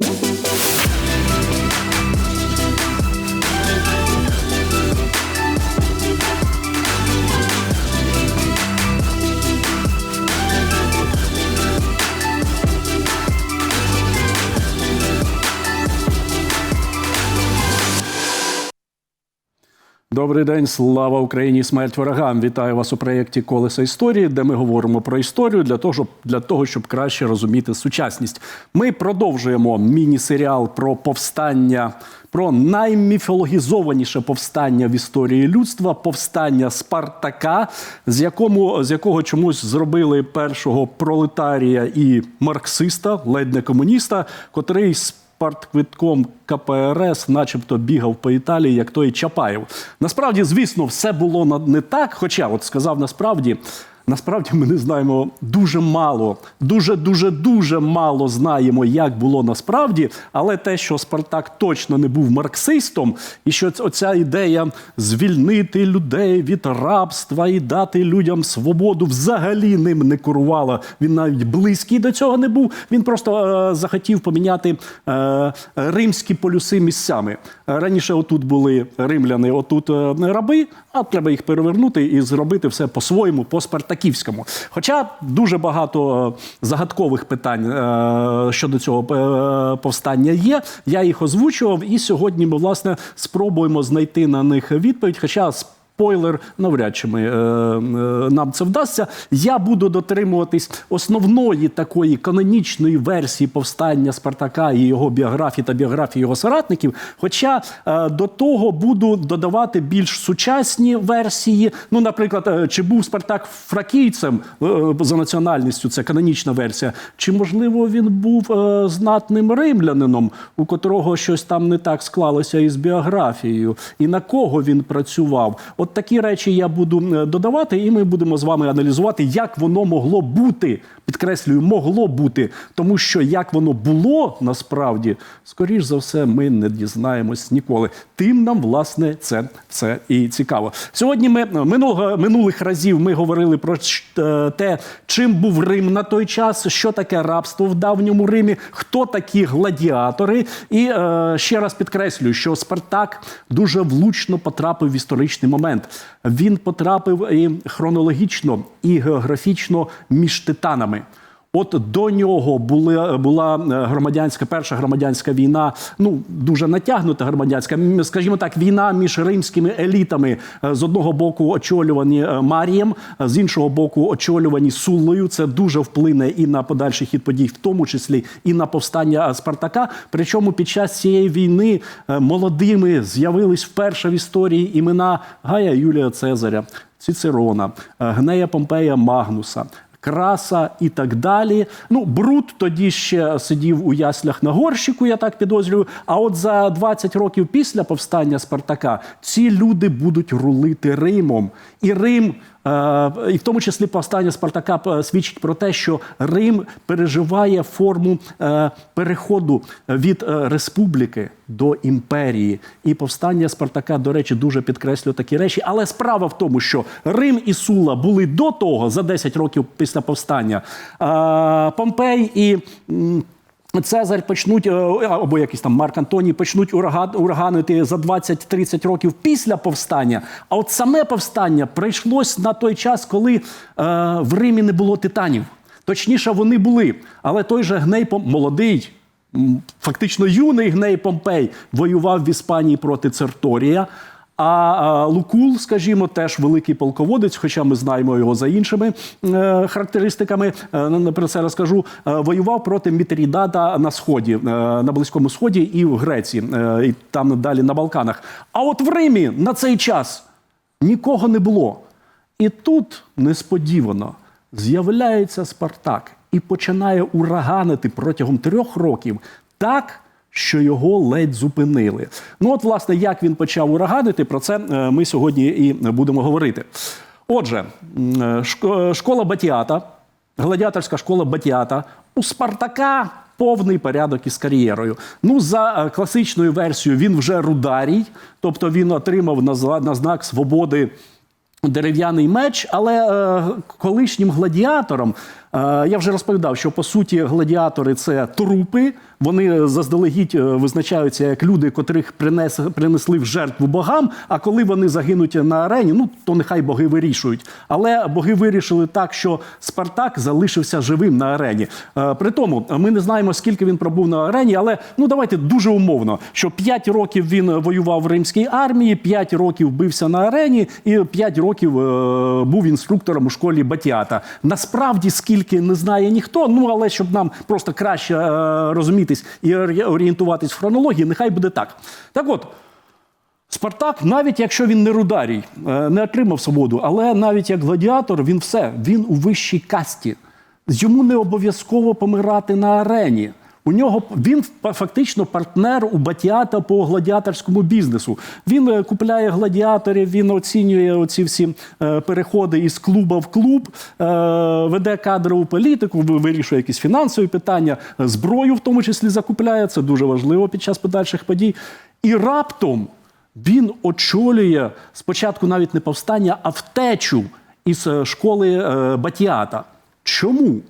Thank you. Добрий день, слава Україні, смерть ворогам. Вітаю вас у проєкті Колеса історії, де ми говоримо про історію для того, щоб для того, щоб краще розуміти сучасність. Ми продовжуємо міні-серіал про повстання, про найміфологізованіше повстання в історії людства повстання Спартака, з якому з якого чомусь зробили першого пролетарія і марксиста, ледь не комуніста, котрий партквитком КПРС, начебто бігав по Італії, як той Чапаєв. Насправді, звісно, все було не так. Хоча, от сказав насправді, насправді ми не знаємо дуже мало, дуже дуже дуже мало знаємо, як було насправді. Але те, що Спартак точно не був марксистом, і що оця ідея звільнити людей від рабства і дати людям свободу взагалі ним не керувала. Він навіть близький до цього не був. Він просто е, захотів поміняти е, римські полюси місцями. Раніше отут були римляни, отут е, раби, а треба їх перевернути і зробити все по-своєму, по-спартаківському. Хоча дуже багато е, загадкових питань е, щодо цього е, повстання є. Я їх озвучував, і сьогодні ми власне спробуємо знайти на них відповідь. Хоча Спойлер, навряд чи ми, е, е, нам це вдасться. Я буду дотримуватись основної такої канонічної версії повстання Спартака і його біографії та біографії його соратників. Хоча е, до того буду додавати більш сучасні версії. Ну, наприклад, е, чи був Спартак фракійцем е, за національністю, це канонічна версія, чи можливо він був е, знатним римлянином, у котрого щось там не так склалося із біографією, і на кого він працював. От такі речі я буду додавати, і ми будемо з вами аналізувати, як воно могло бути. Підкреслюю, могло бути, тому що як воно було насправді, скоріш за все, ми не дізнаємось ніколи. Тим нам, власне, це все і цікаво. Сьогодні ми минулого минулих разів ми говорили про е, те, чим був Рим на той час, що таке рабство в давньому Римі, хто такі гладіатори. І е, ще раз підкреслюю, що Спартак дуже влучно потрапив в історичний момент. Він потрапив і хронологічно, і географічно між титанами. От до нього була, була е, громадянська перша громадянська війна, ну дуже натягнута громадянська, скажімо так, війна між римськими елітами е, з одного боку очолювані е, Марієм, з іншого боку, очолювані Суллою. Це дуже вплине і на подальший хід подій, в тому числі і на повстання Спартака. Причому під час цієї війни молодими з'явились вперше в історії імена Гая Юлія Цезаря, Цицерона, Гнея Помпея Магнуса. Краса і так далі. Ну, бруд тоді ще сидів у яслях на горщику, я так підозрюю. А от за 20 років після повстання Спартака ці люди будуть рулити Римом. І Рим, і в тому числі повстання Спартака е, свідчить про те, що Рим переживає форму е, переходу від е, республіки до імперії. І повстання Спартака, до речі, дуже підкреслює такі речі. Але справа в тому, що Рим і Сула були до того за 10 років після повстання. Помпей і. Цезарь почнуть е, або якийсь там Марк Антоній почнуть ураган, ураганити за 20-30 років після повстання. А от саме повстання прийшлось на той час, коли е, в Римі не було титанів. Точніше, вони були. Але той же Гней молодий, фактично юний Гней Помпей воював в Іспанії проти Церторія. А, а Лукул, скажімо, теж великий полководець, хоча ми знаємо його за іншими е, характеристиками. Е, не про це розкажу. Е, воював проти Мітрідата на сході, е, на Близькому Сході і в Греції, е, і там далі на Балканах. А от в Римі на цей час нікого не було. І тут несподівано з'являється Спартак і починає ураганити протягом трьох років так, що його ледь зупинили. Ну, от, власне, як він почав ураганити, про це е, ми сьогодні і будемо говорити. Отже, е, шко- школа Батіата, гладіаторська школа Батіата у Спартака. Повний порядок із кар'єрою. Ну, за е, класичною версією, він вже рударій, тобто він отримав на знак свободи дерев'яний меч, але колишнім гладіатором Я вже розповідав, що по суті гладіатори це трупи. Вони заздалегідь е, визначаються як люди, котрих принес, принесли в жертву богам. А коли вони загинуть на арені, ну то нехай боги вирішують. Але боги вирішили так, що Спартак залишився живим на арені. Е, При тому ми не знаємо, скільки він пробув на арені, але ну давайте дуже умовно, що 5 років він воював в римській армії, 5 років бився на арені, і 5 років е, був інструктором у школі Батіата. Насправді скільки не знає ніхто. Ну але щоб нам просто краще е, розумітись і орієнтуватись в хронології, нехай буде так. Так от. Спартак, навіть якщо він не рударій, е, не отримав свободу, але навіть як гладіатор, він все, він у вищій касті. Йому не обов'язково помирати на арені. У нього він фактично партнер у Батіата по гладіаторському бізнесу. Він е, купляє гладіаторів, він оцінює оці всі е, переходи із клуба в клуб, е, веде кадрову політику, вирішує якісь фінансові питання, зброю в тому числі закупляє. Це дуже важливо під час подальших подій. І раптом він очолює спочатку навіть не повстання, а втечу із школи Батіата. Чому?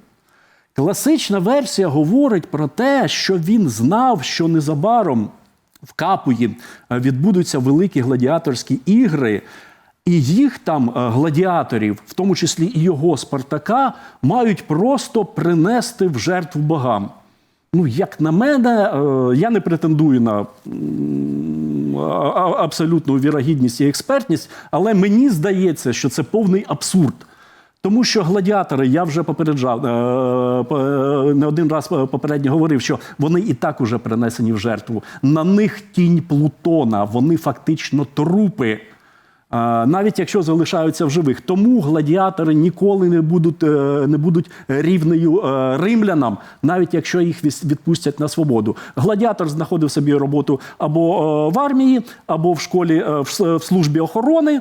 Класична версія говорить про те, що він знав, що незабаром в Капуї е, відбудуться великі гладіаторські ігри, і їх там е, гладіаторів, в тому числі і його Спартака, мають просто принести в жертву богам. Ну, як на мене, е, я не претендую на абсолютну вірогідність і експертність, але мені здається, що це повний абсурд. Тому що гладіатори, я вже попереджав, е, е, не один раз попередньо говорив, що вони і так уже принесені в жертву. На них тінь Плутона, вони фактично трупи. Навіть якщо залишаються в живих, тому гладіатори ніколи не будуть, е, не будуть рівнею е, римлянам, навіть якщо їх відпустять на свободу. Гладіатор знаходив собі роботу або е, в армії, або в школі в службі охорони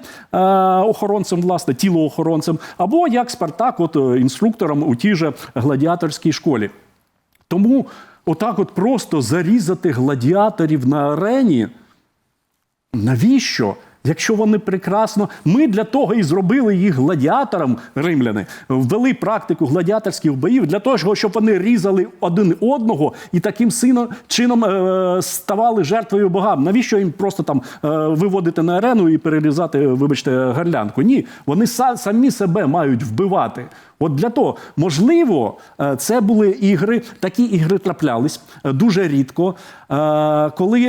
охоронцем, власне, тілоохоронцем, або як Спартак, от інструктором у тій же гладіаторській школі. Тому отак, от просто зарізати гладіаторів на арені. Навіщо? Якщо вони прекрасно, ми для того і зробили їх гладіатором, римляни, ввели практику гладіаторських боїв для того, щоб вони різали один одного і таким чином е, ставали жертвою богам. Навіщо їм просто там е, виводити на арену і перерізати, вибачте, гарлянку? Ні, вони самі себе мають вбивати. От для того, можливо, е, це були ігри, такі ігри траплялись е, дуже рідко, е, коли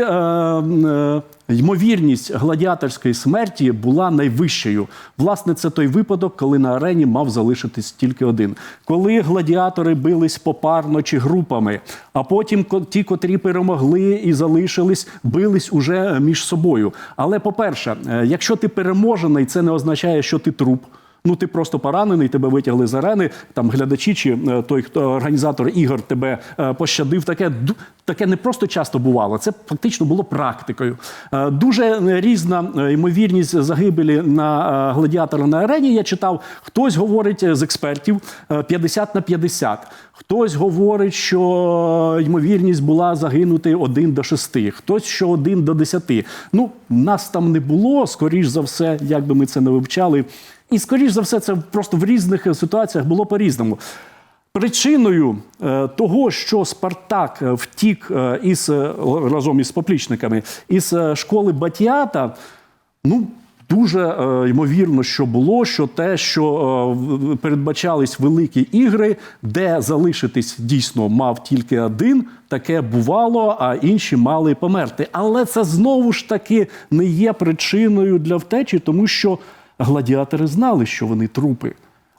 ймовірність гладіаторської смерті була найвищою. Власне, це той випадок, коли на арені мав залишитись тільки один. Коли гладіатори бились попарно чи групами, а потім ті, котрі перемогли і залишились, бились уже між собою. Але, по-перше, якщо ти переможений, це не означає, що ти труп. Ну, ти просто поранений, тебе витягли з арени, там глядачі чи е, той, хто організатор ігор тебе е, пощадив. Таке таке не просто часто бувало, це фактично було практикою. Е, Дуже різна ймовірність загибелі на гладіатора на арені. Я читав, хтось говорить з експертів е, 50 на 50. Хтось говорить, що ймовірність була загинути 1 до 6, хтось що 1 до 10. Ну, нас там не було, скоріш за все, як би ми це не вивчали. І, скоріш за все, це просто в різних е, ситуаціях було по-різному. Причиною е, того, що Спартак е, втік із разом із поплічниками із школи Батіата, ну. Дуже ймовірно, що було, що те, що передбачались великі ігри, де залишитись дійсно мав тільки один, таке бувало, а інші мали померти. Але це знову ж таки не є причиною для втечі, тому що гладіатори знали, що вони трупи.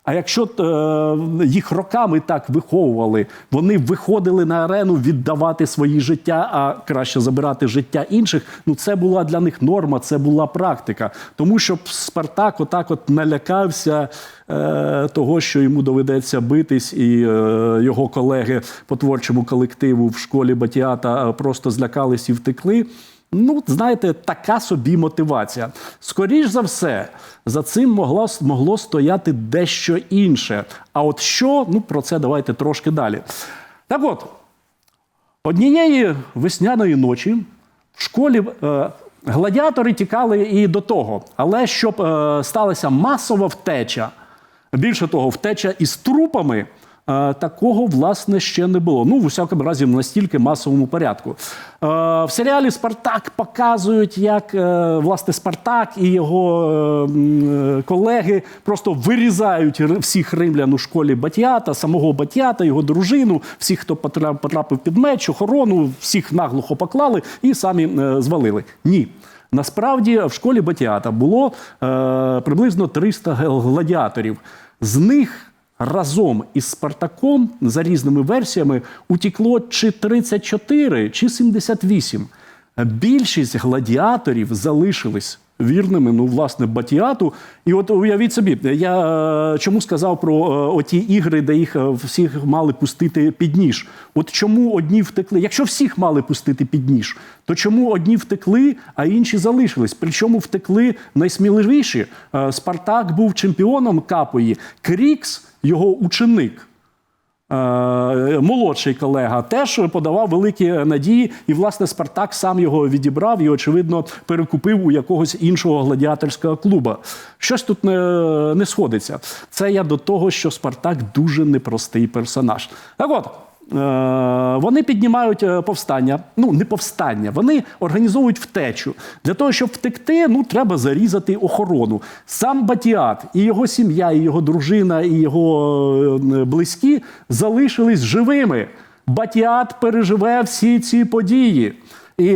А якщо е, їх роками так виховували, вони виходили на арену віддавати свої життя, а краще забирати життя інших. Ну це була для них норма, це була практика. Тому що Спартак отак от налякався е, того, що йому доведеться битись, і е, його колеги по творчому колективу в школі Батіата е, просто злякались і втекли. Ну, знаєте, така собі мотивація. Скоріш за все, за цим могло, могло стояти дещо інше. А от що, ну про це давайте трошки далі. Так от, однієї весняної ночі в школі е, гладіатори тікали і до того. Але щоб е, сталася масова втеча, більше того, втеча із трупами. Е, Такого власне ще не було. Ну, в усякому разі, в настільки масовому порядку. Е, В серіалі Спартак показують, як е, власне Спартак і його колеги просто вирізають всіх римлян у школі Батіата, самого Батіата, його дружину, всіх, хто потрапив під меч, охорону, всіх наглухо поклали і самі звалили. Ні. Насправді в школі Батіата було е, приблизно 300 гладіаторів. З них разом із Спартаком, за різними версіями, утікло чи 34, чи 78. Більшість гладіаторів залишились вірними, ну, власне, Батіату. І от уявіть собі, я е, чому сказав про е, оті ігри, де їх е, всіх мали пустити під ніж. От чому одні втекли? Якщо всіх мали пустити під ніж, то чому одні втекли, а інші залишились? Причому втекли найсміливіші. Спартак був чемпіоном Капої. Крікс, його ученик. Е, Молодший колега теж подавав великі надії, і власне Спартак сам його відібрав і, очевидно, перекупив у якогось іншого гладіаторського клуба. Щось тут не, не сходиться. Це я до того, що Спартак дуже непростий персонаж. Так от. Е, Вони піднімають е, повстання, ну не повстання, вони організовують втечу. Для того, щоб втекти, ну треба зарізати охорону. Сам Батіат і його сім'я, і його дружина, і його е, близькі залишились живими. Батіат переживе всі ці події, і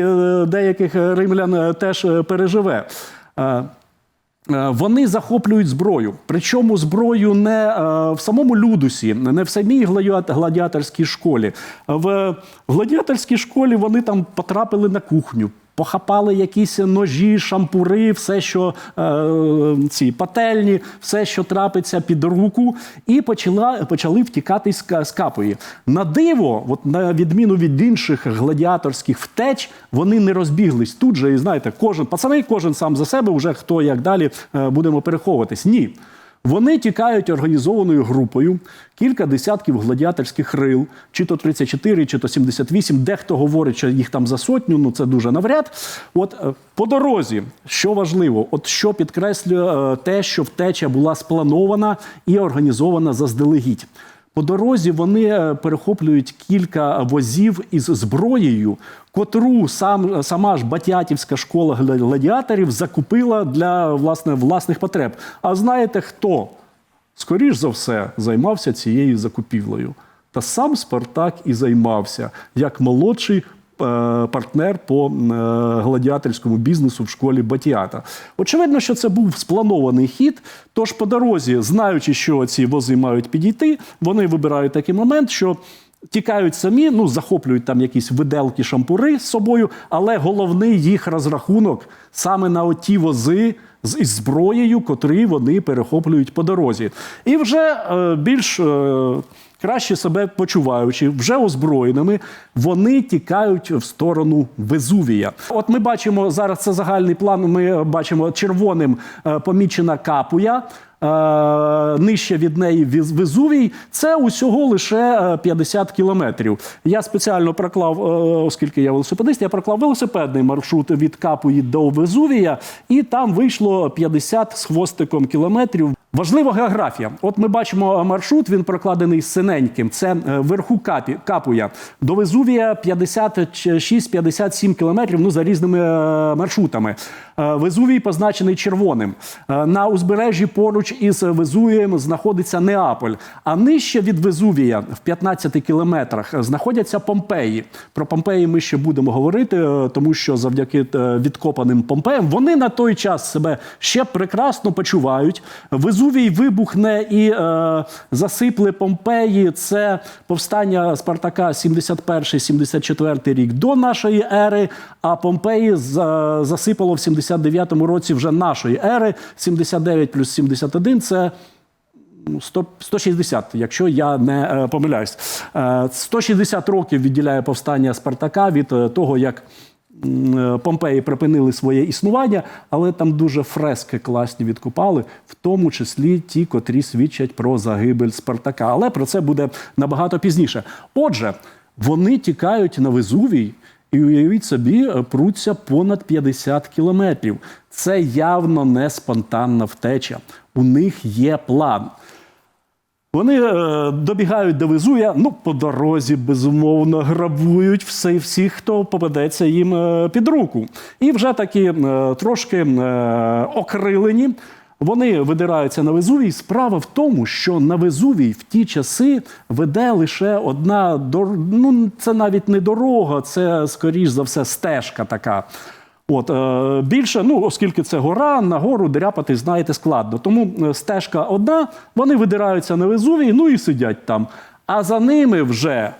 деяких римлян теж переживе. Е, Е, Вони захоплюють зброю. Причому зброю не е, в самому Людусі, не в самій гладіаторській школі. В гладіаторській школі вони там потрапили на кухню. Похапали якісь ножі, шампури, все, що е, ці пательні, все, що трапиться під руку, і почала, почали втікати з, з капої. На диво, от на відміну від інших гладіаторських втеч, вони не розбіглись тут же. І знаєте, кожен пацани, кожен сам за себе, вже хто як далі е, будемо переховуватись. Ні. Вони тікають організованою групою, кілька десятків гладіаторських рил, чи то 34, чи то 78. Дехто говорить, що їх там за сотню, ну це дуже навряд. От е, по дорозі, що важливо, от що підкреслює е, те, що втеча була спланована і організована заздалегідь. По дорозі вони е, перехоплюють кілька возів із зброєю, котру сам, сама ж Батятівська школа гладіаторів закупила для власне, власних потреб. А знаєте хто? Скоріш за все, займався цією закупівлею. Та сам Спартак і займався як молодший партнер по е, гладіаторському бізнесу в школі Батіата. Очевидно, що це був спланований хід. Тож по дорозі, знаючи, що ці вози мають підійти, вони вибирають такий момент, що. Тікають самі, ну захоплюють там якісь виделки, шампури з собою, але головний їх розрахунок саме на оті вози з зброєю, котрі вони перехоплюють по дорозі. І вже е, більш е, краще себе почуваючи, вже озброєними, вони тікають в сторону Везувія. От ми бачимо зараз це загальний план. Ми бачимо червоним е, помічена капуя. Е, Нижче від неї Везувій, це усього лише е, 50 кілометрів. Я спеціально проклав, е, оскільки я велосипедист, я проклав велосипедний маршрут від Капуї до Везувія, і там вийшло 50 з хвостиком кілометрів. Важлива географія. От ми бачимо маршрут, він прокладений синеньким. Це е, вверху Капі, Капуя. До Везувія 56-57 кілометрів ну, за різними е, маршрутами. Е, Везувій позначений червоним. Е, На узбережжі поруч із Везувієм знаходиться Неаполь. А нижче від Везувія, в 15 кілометрах, знаходяться Помпеї. Про Помпеї ми ще будемо говорити, е, тому що завдяки е, відкопаним Помпеям вони на той час себе ще прекрасно почувають. Везувій вибухне і е, засипле Помпеї. Це повстання Спартака 71-74 рік до нашої ери. А Помпеї засипало в 79-му році вже нашої ери. 79 плюс 71 – це ну, 100, 160, якщо я не е, помиляюсь. Е, 160 років відділяє повстання Спартака від е, того, як е, Помпеї припинили своє існування, але там дуже фрески класні відкопали, в тому числі ті, котрі свідчать про загибель Спартака. Але про це буде набагато пізніше. Отже, вони тікають на Везувій. І уявіть собі, е, пруться понад 50 кілометрів. Це явно не спонтанна втеча. У них є план. Вони е, добігають до Везувія, ну, по дорозі, безумовно, грабують все, всіх, хто попадеться їм е, під руку. І вже такі е, трошки окрилені. Вони видираються на Везувій. Справа в тому, що на Везувій в ті часи веде лише одна дор... ну це навіть не дорога, це скоріш за все стежка така. От е, більше, ну оскільки це гора, на гору дряпати, знаєте, складно. Тому е, стежка одна, вони видираються на Везувій, ну і сидять там. А за ними вже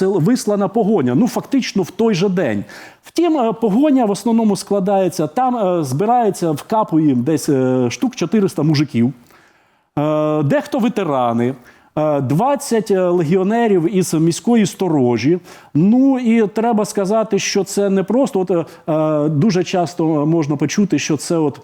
вислана погоня. Ну фактично в той же день. Втім, е, погоня в основному складається там, збирається в капу їм десь штук 400 мужиків. Дехто ветерани, 20 легіонерів із міської сторожі. Ну і треба сказати, що це не просто. От, е, е, дуже часто можна почути, що це от.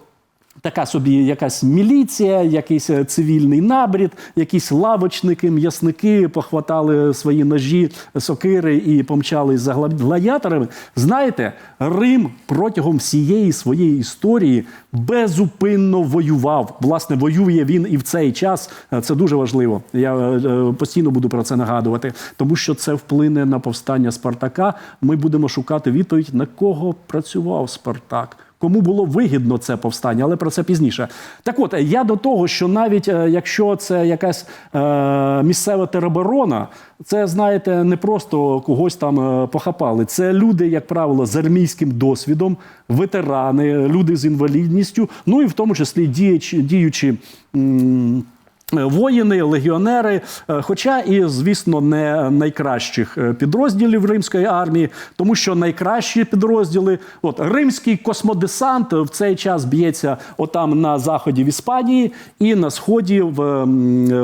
Така собі якась міліція, якийсь е, цивільний набрід, якісь лавочники, м'ясники похватали свої ножі, сокири і помчались за гла- гладіаторами. Знаєте, Рим протягом всієї своєї історії безупинно воював. Власне, воює він і в цей час. Е, Це дуже важливо. Я е, постійно буду про це нагадувати, тому що це вплине на повстання Спартака. Ми будемо шукати відповідь, на кого працював Спартак. Кому було вигідно це повстання, але про це пізніше. Так от я до того, що навіть е, якщо це якась е, місцева тероборона, це знаєте, не просто когось там е, похапали. Це люди, як правило, з армійським досвідом, ветерани, люди з інвалідністю, ну і в тому числі діячі, діючі. м, Воїни, легіонери, е, хоча і, звісно, не найкращих е, підрозділів римської армії, тому що найкращі підрозділи, от римський космодесант в цей час б'ється отам на заході в Іспанії і на сході в,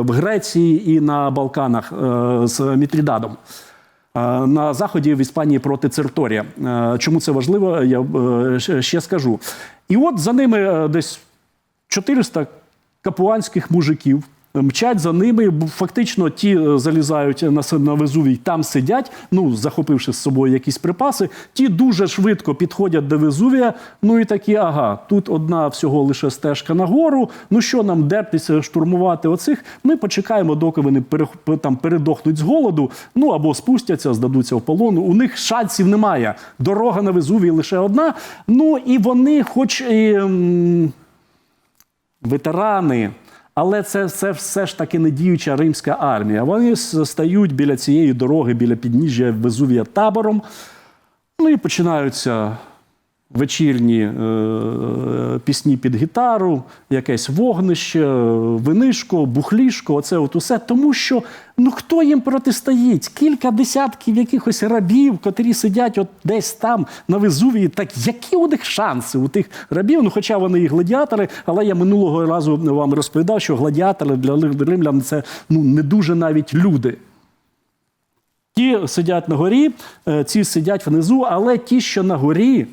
в Греції і на Балканах е, з Мітрідадом. Е, На заході в Іспанії проти Церторія. Е, Чому це важливо, я е, ще- скажу. І от за ними е, десь 400 капуанських мужиків. Мчать за ними, фактично ті е, залізають на, на Везувій, там сидять, ну захопивши з собою якісь припаси. Ті дуже швидко підходять до Везувія. Ну і такі, ага, тут одна всього лише стежка нагору. Ну що нам дертися, штурмувати оцих? Ми почекаємо, доки вони перех- там передохнуть з голоду. Ну або спустяться, здадуться в полон. У них шансів немає. Дорога на Везувій лише одна. Ну і вони, хоч і. ветерани. Але це, це все ж таки не діюча римська армія. Вони стають біля цієї дороги, біля підніжжя Везувія табором. Ну і починаються вечірні е, пісні під гітару, якесь вогнище, винишко, бухлішко, оце от усе. Тому що ну хто їм протистоїть? Кілька десятків якихось рабів, котрі сидять от десь там на Везувії. Так які у них шанси у тих рабів? Ну, хоча вони і гладіатори, але я минулого разу вам розповідав, що гладіатори для римлян це ну не дуже навіть люди. Ті сидять на горі, е, ці сидять внизу, але ті, що на горі,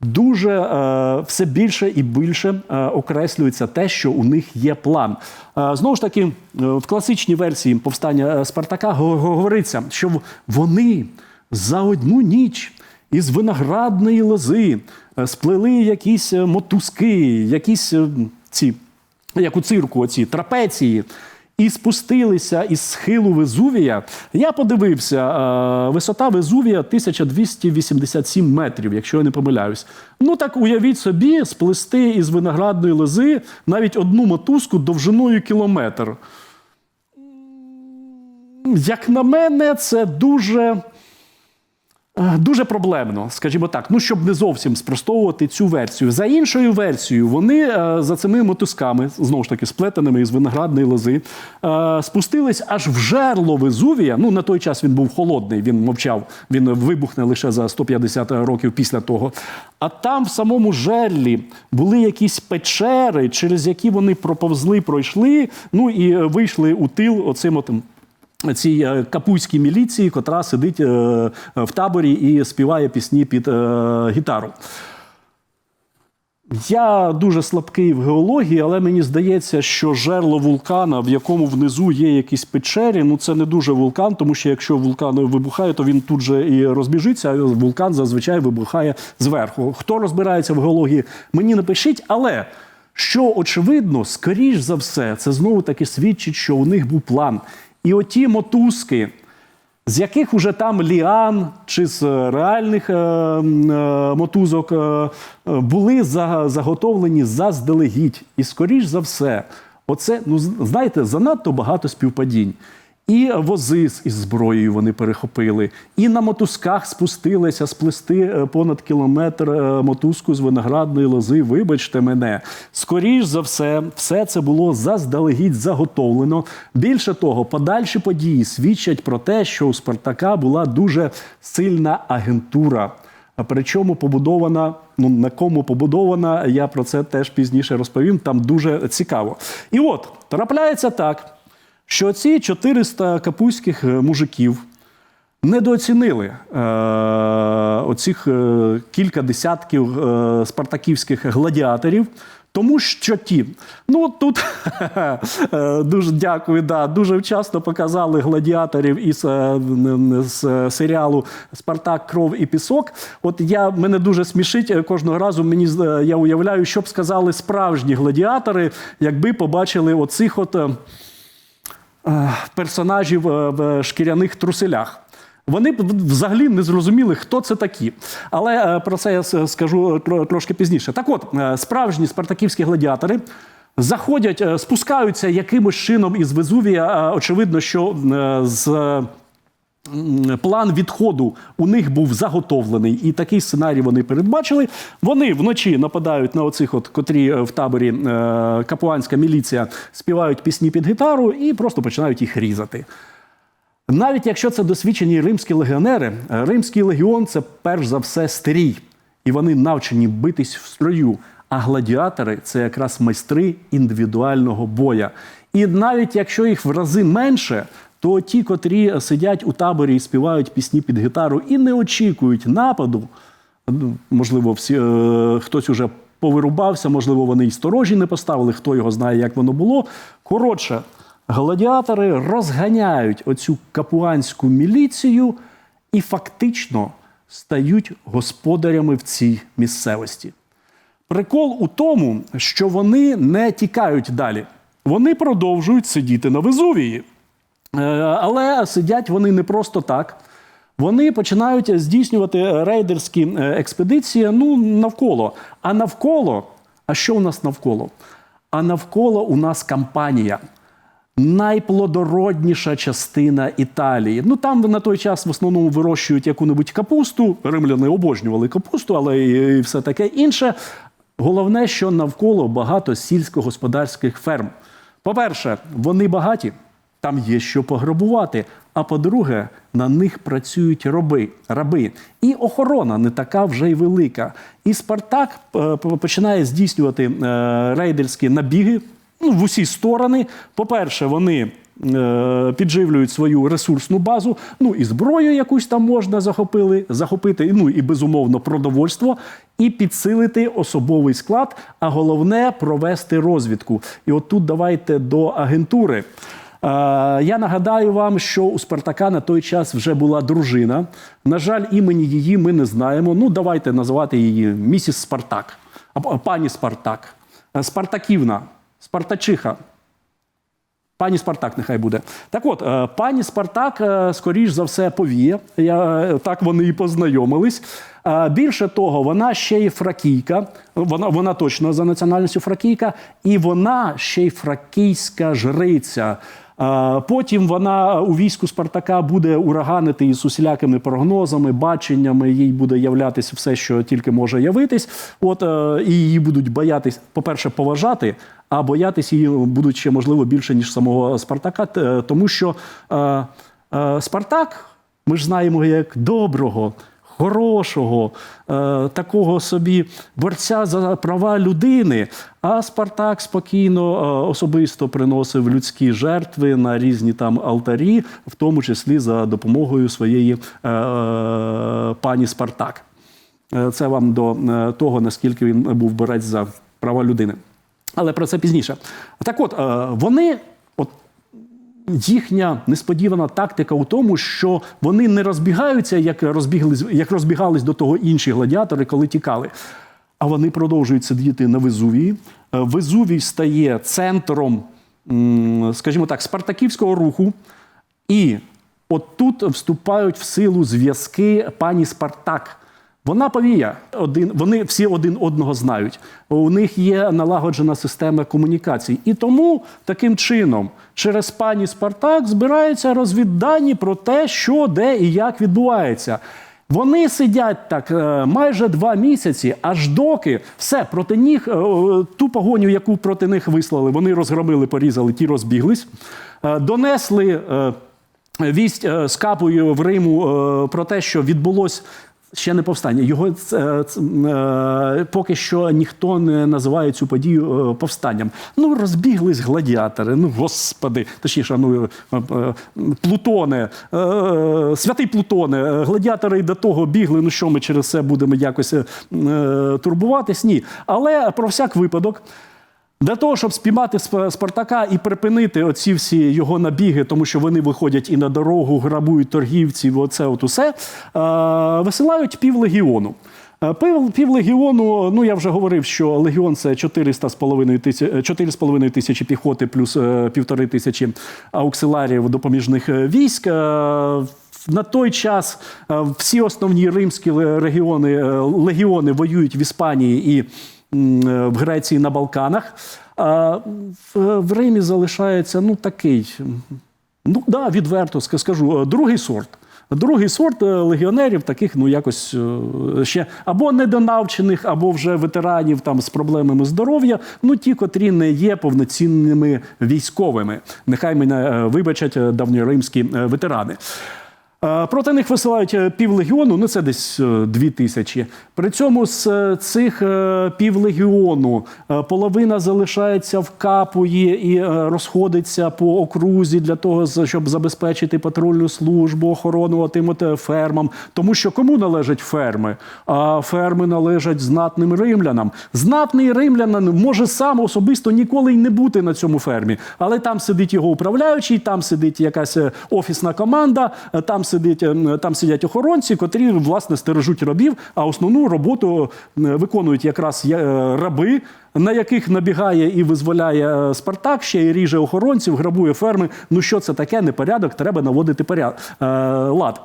дуже е, все більше і більше е, окреслюється те, що у них є план. Е, знову ж таки, е, в класичній версії повстання е, Спартака го- го- говориться, що вони за одну ніч із виноградної лози е, сплели якісь мотузки, якісь ці, як у цирку, оці трапеції. І спустилися із схилу Везувія. Я подивився, е, висота Везувія 1287 метрів, якщо я не помиляюсь. Ну так уявіть собі, сплести із виноградної лози навіть одну мотузку довжиною кілометр. Як на мене, це дуже. Е, Дуже проблемно, скажімо так, ну щоб не зовсім спростовувати цю версію. За іншою версією, вони е, за цими мотузками, знову ж таки, сплетеними із виноградної лози, е, спустились аж в жерло Везувія. Ну на той час він був холодний, він мовчав, він вибухне лише за 150 років після того. А там в самому жерлі були якісь печери, через які вони проповзли, пройшли. Ну і вийшли у тил оцим отим цій е, капуйській міліції, котра сидить е, в таборі і співає пісні під е, гітару. Я дуже слабкий в геології, але мені здається, що жерло вулкана, в якому внизу є якісь печері, ну це не дуже вулкан, тому що якщо вулкан вибухає, то він тут же і розбіжиться. а Вулкан зазвичай вибухає зверху. Хто розбирається в геології, мені напишіть, але що очевидно, скоріш за все, це знову таки свідчить, що у них був план. І оті мотузки, з яких уже там ліан чи з реальних е, е, мотузок е, були заготовлені заздалегідь. І скоріш за все, оце, ну знаєте, занадто багато співпадінь. І вози із зброєю вони перехопили, і на мотузках спустилися сплести е, понад кілометр е, мотузку з виноградної лози. Вибачте мене. Скоріш за все, все це було заздалегідь заготовлено. Більше того, подальші події свідчать про те, що у Спартака була дуже сильна агентура. А причому побудована, ну на кому побудована, я про це теж пізніше розповім. Там дуже цікаво. І от трапляється так, що ці 400 капуських е, мужиків недооцінили е, оцих е, кілька десятків е, спартаківських гладіаторів. Тому що ті, ну тут е, дуже дякую, да, дуже вчасно показали гладіаторів із е, з серіалу Спартак, кров і пісок. От я мене дуже смішить кожного разу. Мені я уявляю, що б сказали справжні гладіатори, якби побачили оцих от. Е, персонажів е, в шкіряних труселях. Вони взагалі не зрозуміли, хто це такі. Але е, про це я скажу трошки пізніше. Так от, справжні спартаківські гладіатори заходять, спускаються якимось чином із Везувія. Очевидно, що з план відходу у них був заготовлений, і такий сценарій вони передбачили. Вони вночі нападають на оцих, от, котрі е, в таборі е, капуанська міліція співають пісні під гітару і просто починають їх різати. Навіть якщо це досвідчені римські легіонери, е, римський легіон це перш за все стрій, і вони навчені битись в строю. А гладіатори це якраз майстри індивідуального боя. І навіть якщо їх в рази менше, то ті, котрі сидять у таборі і співають пісні під гітару і не очікують нападу, ну, можливо, всі, е, хтось уже повирубався, можливо, вони і сторожі не поставили, хто його знає, як воно було. Коротше, гладіатори розганяють оцю капуанську міліцію і фактично стають господарями в цій місцевості. Прикол у тому, що вони не тікають далі. Вони продовжують сидіти на Везувії. Е, Але сидять вони не просто так. Вони починають здійснювати рейдерські е, експедиції ну, навколо. А навколо, а що у нас навколо? А навколо у нас кампанія. Найплодородніша частина Італії. Ну там на той час в основному вирощують яку-небудь капусту. Римляни обожнювали капусту, але і все таке інше. Головне, що навколо багато сільськогосподарських ферм. По-перше, вони багаті, там є що пограбувати. А по-друге, на них працюють роби, раби. І охорона не така вже й велика. І Спартак е, починає здійснювати е, рейдерські набіги ну, в усі сторони. По-перше, вони е, підживлюють свою ресурсну базу, ну і зброю якусь там можна захопили, захопити, ну і безумовно продовольство, і підсилити особовий склад, а головне провести розвідку. І от тут давайте до агентури. Я нагадаю вам, що у Спартака на той час вже була дружина. На жаль, імені її ми не знаємо. Ну, давайте називати її місіс Спартак, пані Спартак, Е, Спартаківна, Спартачиха. Пані Спартак, нехай буде. Так от, е, пані Спартак, е, скоріш за все, повіє. Я, так вони і познайомились. Більше того, вона ще й фракійка. Вона, вона точно за національністю фракійка, і вона ще й фракійська жриця. Е, Потім вона у війську Спартака буде ураганити із усілякими прогнозами, баченнями. Їй буде являтися все, що тільки може явитись. От е, і її будуть боятись, по-перше, поважати, а боятись її будуть ще можливо більше ніж самого Спартака, тому що е, е, Спартак, ми ж знаємо як доброго. Хорошого, е, такого собі борця за права людини. А Спартак спокійно е, особисто приносив людські жертви на різні там алтарі, в тому числі за допомогою своєї е, пані Спартак. Це вам до того, наскільки він був борець за права людини. Але про це пізніше. Так от, вони, їхня несподівана тактика у тому, що вони не розбігаються, як розбігались, як розбігались до того інші гладіатори, коли тікали. а вони продовжують сидіти на Везувії. Е, Везувій стає центром, скажімо так, спартаківського руху. І от тут вступають в силу зв'язки пані Спартак. Вона повія, один, вони всі один одного знають. У них є налагоджена система комунікацій. І тому таким чином, через пані Спартак збираються розвіддані про те, що, де і як відбувається. Вони сидять так е, майже два місяці, аж доки все проти них, е, е, ту погоню, яку проти них вислали, вони розгромили, порізали, ті розбіглись, донесли. Вість з капою в Риму про те, що відбулось ще не повстання. Його е, ц- е, поки що ніхто не називає цю подію е, повстанням. Ну, розбіглись гладіатори. Ну, господи, точніше, ну е, е, Плутоне, е, е, святий Плутоне, е, гладіатори й до того бігли. Ну що ми через це будемо якось е, е, турбуватись? Ні. Але про всяк випадок. Для того, щоб спіймати Сп- Спартака і припинити оці всі його набіги, тому що вони виходять і на дорогу, грабують торгівців, оце от усе, е, висилають півлегіону. Е, Пів, півлегіону, ну я вже говорив, що легіон це 400 з половиною 4,5 тисячі піхоти плюс е, півтори тисячі ауксиларів допоміжних військ. На той час всі основні римські регіони, легіони воюють в Іспанії і в Греції на Балканах. А в, Римі залишається ну такий, ну да, відверто скажу, е, другий сорт. Другий сорт е, легіонерів, таких ну якось е, ще або недонавчених, або вже ветеранів там з проблемами здоров'я. Ну ті, котрі не є повноцінними військовими. Нехай мене е, вибачать е, давньоримські е, ветерани. Е, Проти них висилають е, півлегіону, ну це десь е, дві тисячі. При цьому з цих півлегіону половина залишається в капуї і розходиться по окрузі для того, щоб забезпечити патрульну службу, охорону е, фермам. Тому що кому належать ферми? А ферми належать знатним римлянам. Знатний римлянин може сам особисто ніколи й не бути на цьому фермі, але там сидить його управляючий, там сидить якась офісна команда, там сидить, е, там сидять охоронці, котрі власне стережуть рабів, а основну роботу виконують якраз е, раби. На яких набігає і визволяє е, Спартак, ще й ріже охоронців, грабує ферми. Ну що це таке? Непорядок, треба наводити поряд, е, лад.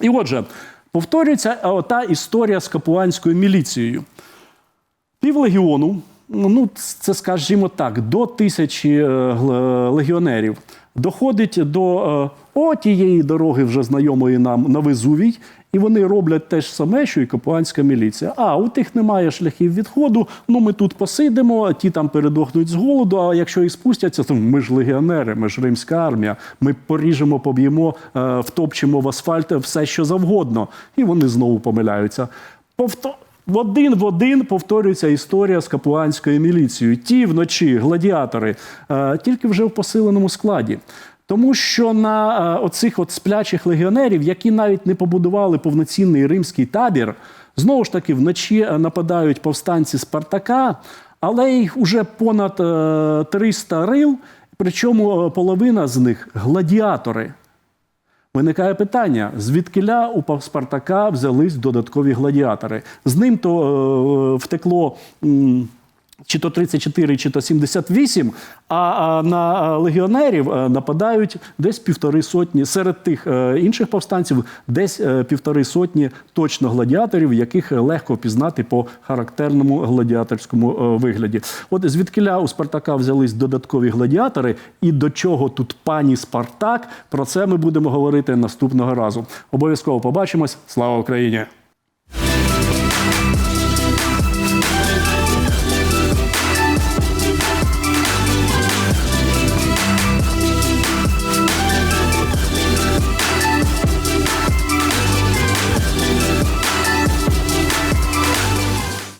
І отже, повторюється е, та історія з капуанською міліцією. Півлегіону, ну це скажімо так, до тисячі легіонерів доходить до е, о тієї дороги, вже знайомої нам на Везувій, і вони роблять те ж саме, що і капуанська міліція. А у тих немає шляхів відходу. Ну ми тут посидимо, ті там передохнуть з голоду. А якщо і спустяться, то ми ж легіонери, ми ж римська армія. Ми поріжемо, поб'ємо, е, втопчемо в асфальт все, що завгодно. І вони знову помиляються. Повто... В один в один повторюється історія з капуанською міліцією. Ті вночі гладіатори, е, тільки вже в посиленому складі. Тому що на е, оцих от сплячих легіонерів, які навіть не побудували повноцінний римський табір, знову ж таки вночі е, нападають повстанці Спартака, але їх уже понад е, 300 рил, причому половина з них гладіатори. Виникає питання, звідкиля у Спартака взялись додаткові гладіатори. З ним то е, втекло. м, Чи то 34, чи то 78, а, на легіонерів е, нападають десь півтори сотні. Серед тих е, інших повстанців десь е, півтори сотні точно гладіаторів, яких легко впізнати по характерному гладіаторському вигляді. От звідкиля у Спартака взялись додаткові гладіатори, і до чого тут пані Спартак? Про це ми будемо говорити наступного разу. Обов'язково побачимось. Слава Україні!